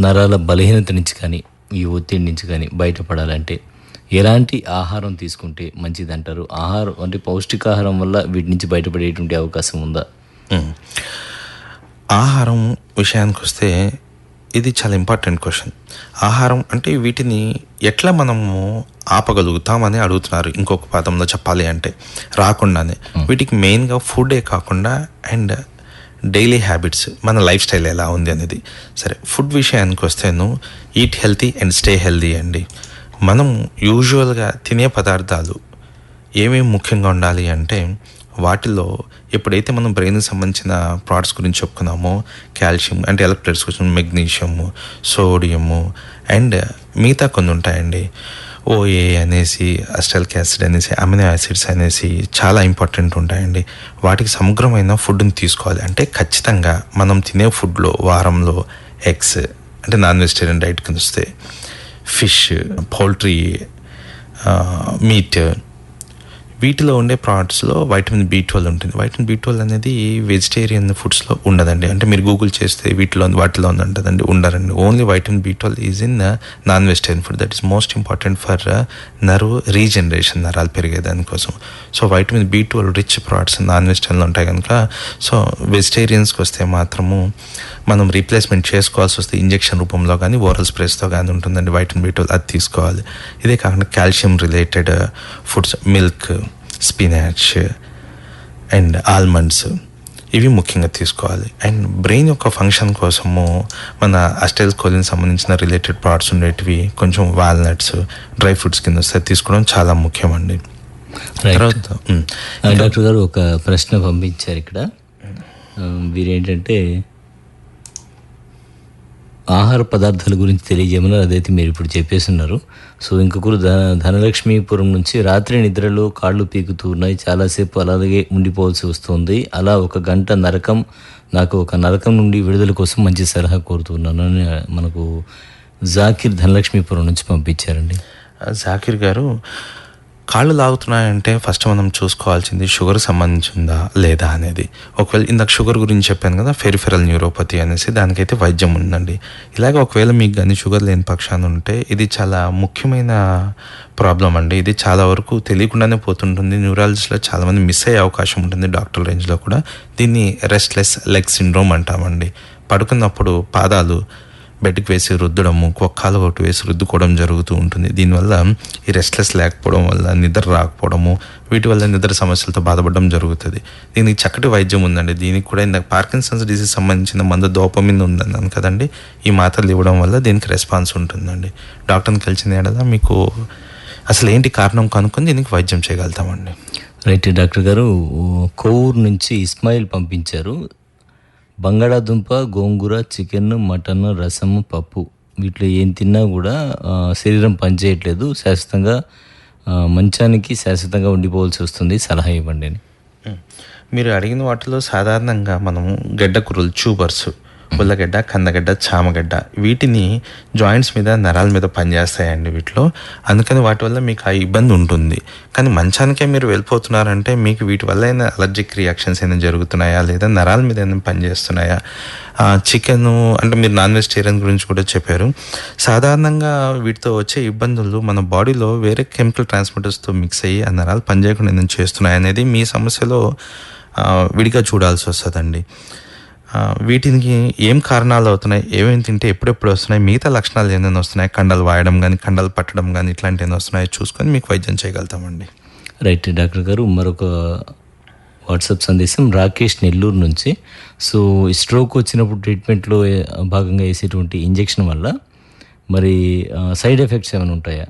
నరాల బలహీనత నుంచి కానీ ఈ ఒత్తిడి నుంచి కానీ బయటపడాలంటే ఎలాంటి ఆహారం తీసుకుంటే మంచిది అంటారు ఆహారం అంటే పౌష్టికాహారం వల్ల వీటి నుంచి బయటపడేటువంటి అవకాశం ఉందా. ఆహారం విషయానికి వస్తే ఇది చాలా ఇంపార్టెంట్ క్వశ్చన్. ఆహారం అంటే వీటిని ఎట్లా మనము ఆపగలుగుతామని అడుగుతున్నారు ఇంకొక పదంలో చెప్పాలి అంటే. రాకుండానే. వీటికి మెయిన్గా ఫుడే కాకుండా అండ్ డైలీ హ్యాబిట్స్ మన లైఫ్ స్టైల్ ఎలా ఉంది అనేది. సరే ఫుడ్ విషయానికి వస్తేను eat healthy and stay healthy అండి. మనం యూజువల్గా తినే పదార్థాలు ఏమేమి ముఖ్యంగా ఉండాలి అంటే వాటిలో ఎప్పుడైతే మనం బ్రెయిన్కి సంబంధించిన ప్రోడక్ట్స్ గురించి చెప్పుకున్నామో కాల్షియం అంటే ఎలక్ట్రైట్స్ కోసం మెగ్నీషియము సోడియము అండ్ మిగతా కొన్ని ఉంటాయండి. ఓఏ అనేసి అస్టల్క్ యాసిడ్ అనేసి అమినో యాసిడ్స్ అనేసి చాలా ఇంపార్టెంట్ ఉంటాయండి. వాటికి సమగ్రమైన ఫుడ్ని తీసుకోవాలి. అంటే ఖచ్చితంగా మనం తినే ఫుడ్లో వారంలో ఎగ్స్ అంటే నాన్ వెజిటేరియన్ డైట్ కింద వస్తే ఫిష్ పౌల్ట్రీ మీట్. వీటిలో ఉండే ప్రోడక్ట్స్లో వైటమిన్ బి ట్వెల్వ్ ఉంటుంది. వైటమిన్ బి ట్వెల్వ్ అనేది వెజిటేరియన్ ఫుడ్స్లో ఉండదండి. అంటే మీరు గూగుల్ చేస్తే వీటిలో వాటిలో ఉంటుందండి ఉండరండి. Only vitamin B twelve is in non vegetarian food that is most important for nerve regeneration నరాలు పెరిగేదానికోసం so vitamin B twelve rich products non వెజిటేరియన్లో ఉంటాయి కనుక సో వెజిటేరియన్స్కి వస్తే మాత్రము మనం రీప్లేస్మెంట్ చేసుకోవాల్సి వస్తే ఇంజెక్షన్ రూపంలో కానీ ఓరల్ స్ప్రేస్తో కానీ ఉంటుందండి. వైటమిన్ బి ట్వెల్వ్ అది తీసుకోవాలి. ఇదే కాకుండా calcium related foods milk spinach and almonds ఇవి ముఖ్యంగా తీసుకోవాలి. అండ్ బ్రెయిన్ యొక్క ఫంక్షన్ కోసము మన అస్టైల్ కోలిన్ సంబంధించిన రిలేటెడ్ ప్రోడక్ట్స్ ఉండేటివి కొంచెం వాల్నట్స్ డ్రై ఫ్రూట్స్ కింద వస్తే తీసుకోవడం చాలా ముఖ్యమండి. తర్వాత డాక్టర్ గారు ఒక ప్రశ్న పంపించారు ఇక్కడ. వీరేంటంటే ఆహార పదార్థాల గురించి తెలియజేయమన్నారు. అదైతే మీరు ఇప్పుడు చెప్పేస్తున్నారు. సో ఇంకొకరు ధన ధనలక్ష్మీపురం నుంచి రాత్రి నిద్రలో కాళ్ళు పీకుతూ ఉన్నాయి. చాలాసేపు అలాగే ఉండిపోవాల్సి వస్తుంది. అలా ఒక గంట నరకం నాకు ఒక నరకం నుండి విడుదల కోసం మంచి సలహా కోరుతున్నాను అని మనకు జాకిర్ ధనలక్ష్మీపురం నుంచి పంపించారండి. జాకిర్ గారు కాళ్ళు లాగుతున్నాయంటే ఫస్ట్ మనం చూసుకోవాల్సింది షుగర్ సంబంధించిందా లేదా అనేది. ఒకవేళ ఇందాక షుగర్ గురించి చెప్పాను కదా ఫెరిఫెరల్ న్యూరోపతి అనేసి దానికైతే వైద్యం ఉందండి. ఇలాగే ఒకవేళ మీకు కానీ షుగర్ లేని పక్షాన్ని ఉంటే ఇది చాలా ముఖ్యమైన ప్రాబ్లం అండి. ఇది చాలా వరకు తెలియకుండానే పోతుంటుంది. న్యూరాలజిస్ట్లో చాలామంది మిస్ అయ్యే అవకాశం ఉంటుంది డాక్టర్ రేంజ్లో కూడా. దీన్ని రెస్ట్లెస్ లెగ్ సిండ్రోమ్ అంటామండి. పడుకున్నప్పుడు పాదాలు బెడ్కి వేసి రుద్దడము కాలు ఒకటి వేసి రుద్దుకోవడం జరుగుతూ ఉంటుంది. దీనివల్ల ఈ రెస్ట్లెస్ లేకపోవడం వల్ల నిద్ర రాకపోవడము వీటి వల్ల నిద్ర సమస్యలతో బాధపడడం జరుగుతుంది. దీనికి చక్కటి వైద్యం ఉందండి. దీనికి కూడా ఇందాక పార్కిన్సన్స్ డిసీజ్ సంబంధించిన మందు దోపమిన్ ఉందన్నాను కదండి. ఈ మాత్రలు ఇవ్వడం వల్ల దీనికి రెస్పాన్స్ ఉంటుందండి. డాక్టర్ని కలిసిన ఏడలా మీకు అసలు ఏంటి కారణం కనుక్కొని దీనికి వైద్యం చేయగలుగుతామండి. రైట్ డాక్టర్ గారు కోవూరు నుంచి ఇస్మాయిల్ పంపించారు. బంగాళాదుంప గోంగూర చికెన్ మటన్ రసము పప్పు. వీటిలో ఏం తిన్నా కూడా శరీరం పనిచేయట్లేదు. శాశ్వతంగా మంచానికి శాశ్వతంగా ఉండిపోవాల్సి వస్తుంది. సలహా ఇవ్వండి అని. మీరు అడిగిన వాటిలో సాధారణంగా మనం గడ్డ కురులు పుల్లగడ్డ కందగడ్డ చామగడ్డ వీటిని జాయింట్స్ మీద నరాల మీద పనిచేస్తాయండి వీటిలో. అందుకని వాటి వల్ల మీకు ఆ ఇబ్బంది ఉంటుంది. కానీ మంచానికే మీరు వెళ్ళిపోతున్నారంటే మీకు వీటి వల్ల అయినా అలర్జిక్ రియాక్షన్స్ ఏమైనా జరుగుతున్నాయా? లేదా నరాల మీద ఏమైనా పనిచేస్తున్నాయా? చికెన్ అంటే మీరు నాన్ వెజిటేరియన్ గురించి కూడా చెప్పారు. సాధారణంగా వీటితో వచ్చే ఇబ్బందులు మన బాడీలో వేరే కెమికల్ ట్రాన్స్మిటర్స్తో మిక్స్ అయ్యి ఆ నరాలు పనిచేయకుండా నేను చేస్తున్నాయి అనేది మీ సమస్యలో విడిగా చూడాల్సి వస్తుందండి. వీటికి ఏం కారణాలు అవుతున్నాయి? ఏమేమి తింటే ఎప్పుడెప్పుడు వస్తున్నాయి? మిగతా లక్షణాలు ఏమైనా వస్తున్నాయి? కండలు వాయడం కానీ కండలు పట్టడం కానీ ఇట్లాంటివి ఏమైనా వస్తున్నాయో చూసుకొని మీకు వైద్యం చేయగలుగుతామండి. రైట్ డాక్టర్ గారు మరొక వాట్సాప్ సందేశం. రాకేష్ నెల్లూరు నుంచి. సో ఈ స్ట్రోక్ వచ్చినప్పుడు ట్రీట్మెంట్లో భాగంగా వేసేటువంటి ఇంజెక్షన్ వల్ల మరి సైడ్ ఎఫెక్ట్స్ ఏమైనా ఉంటాయా?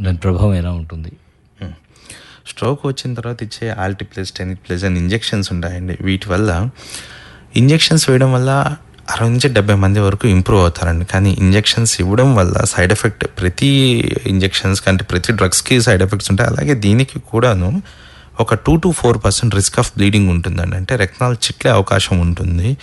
దాని ప్రభావం ఎలా ఉంటుంది. స్ట్రోక్ వచ్చిన తర్వాత ఇచ్చే ఆల్టిప్లస్ టెనిప్లస్ అని ఇంజెక్షన్స్ ఉంటాయండి. వీటి వల్ల ఇంజెక్షన్స్ వేయడం వల్ల అరవై నుంచి డెబ్బై మంది వరకు ఇంప్రూవ్ అవుతారండి. కానీ ఇంజెక్షన్స్ ఇవ్వడం వల్ల సైడ్ ఎఫెక్ట్ ప్రతి ఇంజెక్షన్స్ కంటే ప్రతి డ్రగ్స్కి సైడ్ ఎఫెక్ట్స్ ఉంటాయి. అలాగే దీనికి కూడాను ఒక two to four percent risk of bleeding ఉంటుందండి. అంటే రక్తాలు చిట్లే అవకాశం ఉంటుంది.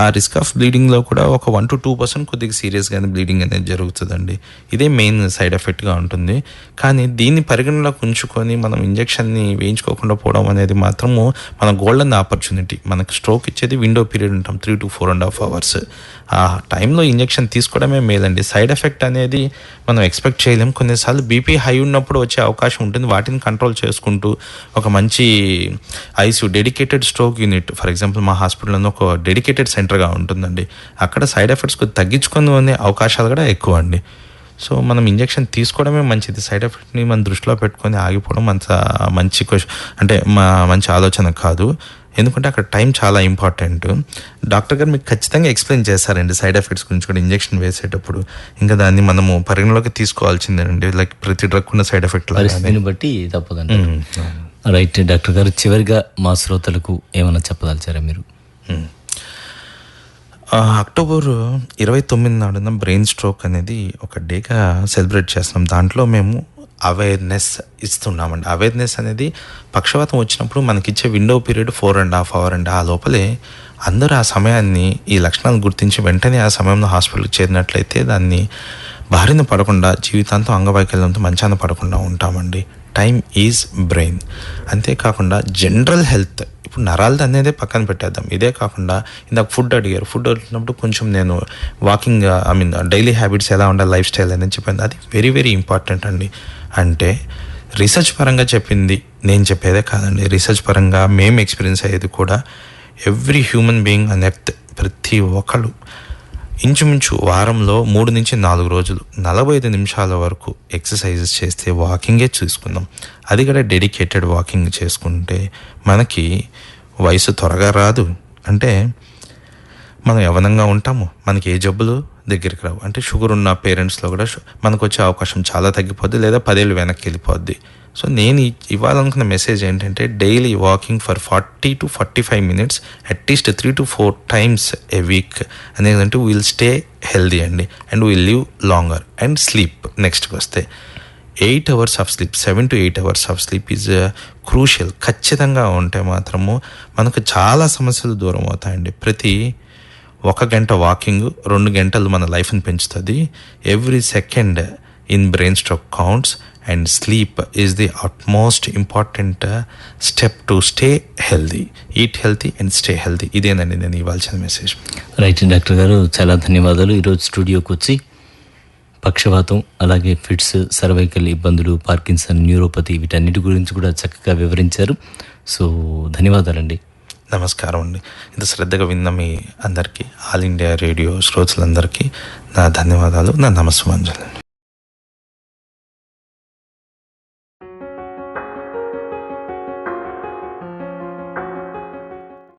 ఆ రిస్క్ ఆఫ్ బ్లీడింగ్లో కూడా ఒక వన్ టు టూ పర్సెంట్ కొద్దిగా సీరియస్గానే బ్లీడింగ్ అనేది జరుగుతుందండి. ఇదే మెయిన్ సైడ్ ఎఫెక్ట్గా ఉంటుంది. కానీ దీన్ని పరిగణలోకి ఉంచుకొని మనం ఇంజెక్షన్ని వేయించుకోకుండా పోవడం అనేది మాత్రము మన గోల్డెన్ ఆపర్చునిటీ మనకు స్ట్రోక్ ఇచ్చేది విండో పీరియడ్ ఉంటాం three to four and half hours ఆ టైంలో ఇంజెక్షన్ తీసుకోవడమే మేలండి. సైడ్ ఎఫెక్ట్ అనేది మనం ఎక్స్పెక్ట్ చేయలేం. కొన్నిసార్లు బీపీ హై ఉన్నప్పుడు వచ్చే అవకాశం ఉంటుంది. వాటిని కంట్రోల్ చేసుకుంటూ ఒక మంచి ICU dedicated stroke unit for example మా హాస్పిటల్లో ఒక డెడికేటెడ్ సెంటర్గా ఉంటుందండి. అక్కడ సైడ్ ఎఫెక్ట్స్ కొద్ది తగ్గించుకునే అవకాశాలు కూడా ఎక్కువ అండి. సో మనం ఇంజెక్షన్ తీసుకోవడమే మంచిది. సైడ్ ఎఫెక్ట్ని మనం దృష్టిలో పెట్టుకొని ఆగిపోవడం అంత మంచి క్వశ్చన్ అంటే మా మంచి ఆలోచన కాదు. ఎందుకంటే అక్కడ టైం చాలా ఇంపార్టెంట్. డాక్టర్ గారు మీకు ఖచ్చితంగా ఎక్స్ప్లెయిన్ చేస్తారండి సైడ్ ఎఫెక్ట్స్ గురించి కూడా ఇంజెక్షన్ వేసేటప్పుడు. ఇంకా దాన్ని మనము పరిగణలోకి తీసుకోవాల్సిందేనండి లైక్ ప్రతి డ్రగ్ ఉన్న సైడ్ ఎఫెక్ట్ పరిస్థితిని బట్టి తప్పదండి. రైట్ డాక్టర్ గారు చివరిగా మా శ్రోతలకు ఏమైనా చెప్పదలిచారా మీరు? అక్టోబర్ ఇరవై తొమ్మిది నాడున బ్రెయిన్ స్ట్రోక్ అనేది ఒక డేగా సెలబ్రేట్ చేస్తున్నాం. దాంట్లో మేము అవేర్నెస్ ఇస్తున్నామండి. అవేర్నెస్ అనేది పక్షవాతం వచ్చినప్పుడు మనకిచ్చే window period four and half hour అండి ఆ లోపలే అందరూ ఆ సమయాన్ని ఈ లక్షణాలు గుర్తించి వెంటనే ఆ సమయంలో హాస్పిటల్కి చేరినట్లయితే దాన్ని బారిన పడకుండా జీవితాంతం అంగవైకల్యంతో మంచాన పడకుండా ఉంటామండి. టైం ఈజ్ బ్రెయిన్ అంతేకాకుండా జనరల్ హెల్త్ ఇప్పుడు నరాలది అనేది పక్కన పెట్టేద్దాం. ఇదే కాకుండా ఇందాక ఫుడ్ అడిగారు. ఫుడ్ అడిగినప్పుడు కొంచెం నేను walking I mean daily habits ఎలా ఉండాలి లైఫ్ స్టైల్ అనేది చెప్పింది అది వెరీ వెరీ ఇంపార్టెంట్ అండి. అంటే రీసెర్చ్ పరంగా చెప్పింది నేను చెప్పేదే కాదండి. రీసెర్చ్ పరంగా మేము ఎక్స్పీరియన్స్ అయ్యేది కూడా every human being on earth ప్రతి ఒక్కరు ఇంచుమించు వారంలో మూడు నుంచి నాలుగు రోజులు నలభై ఐదు నిమిషాల వరకు ఎక్సర్సైజెస్ చేస్తే వాకింగే చూసుకుందాం. అది కూడా డెడికేటెడ్ వాకింగ్ చేసుకుంటే మనకి వయసు త్వరగా రాదు. అంటే మనం యవనంగా ఉంటాము మనకి ఏ జబ్బులు దగ్గరికి రావు. అంటే షుగర్ ఉన్న పేరెంట్స్లో కూడా షు- మనకు వచ్చే అవకాశం చాలా తగ్గిపోద్ది లేదా పదేళ్ళు వెనక్కి వెళ్ళిపోద్ది. సో నేను ఇవ్వాలనుకున్న మెసేజ్ ఏంటంటే daily walking for forty to forty five minutes at least three to four times a week అనేది విల్ స్టే హెల్దీ అండి. And will live longer and sleep నెక్స్ట్కి వస్తే. Eight hours of sleep seven to eight hours of sleep is crucial ఖచ్చితంగా ఉంటే మాత్రము మనకు చాలా సమస్యలు దూరం అవుతాయండి. ప్రతి ఒక గంట వాకింగ్ రెండు గంటలు మన లైఫ్ని పెంచుతుంది. Every second in brain stroke counts and sleep is the utmost important step to stay healthy eat healthy and stay healthy ఇదేనండి నేను ఇవ్వాల్సిన మెసేజ్ రైట్ డాక్టర్ గారు చాలా ధన్యవాదాలు. ఈరోజు స్టూడియోకి వచ్చి పక్షవాతం అలాగే ఫిట్స్ సర్వైకల్ ఇబ్బందులు పార్కిన్సన్ న్యూరోపతి వీటన్నిటి గురించి కూడా చక్కగా వివరించారు. సో ధన్యవాదాలండి. నమస్కారం అండి. ఇంత శ్రద్ధగా విన్న మీ అందరికీ ఆల్ ఇండియా రేడియో శ్రోతలందరికీ నా ధన్యవాదాలు నా నమస్సుమంజలి.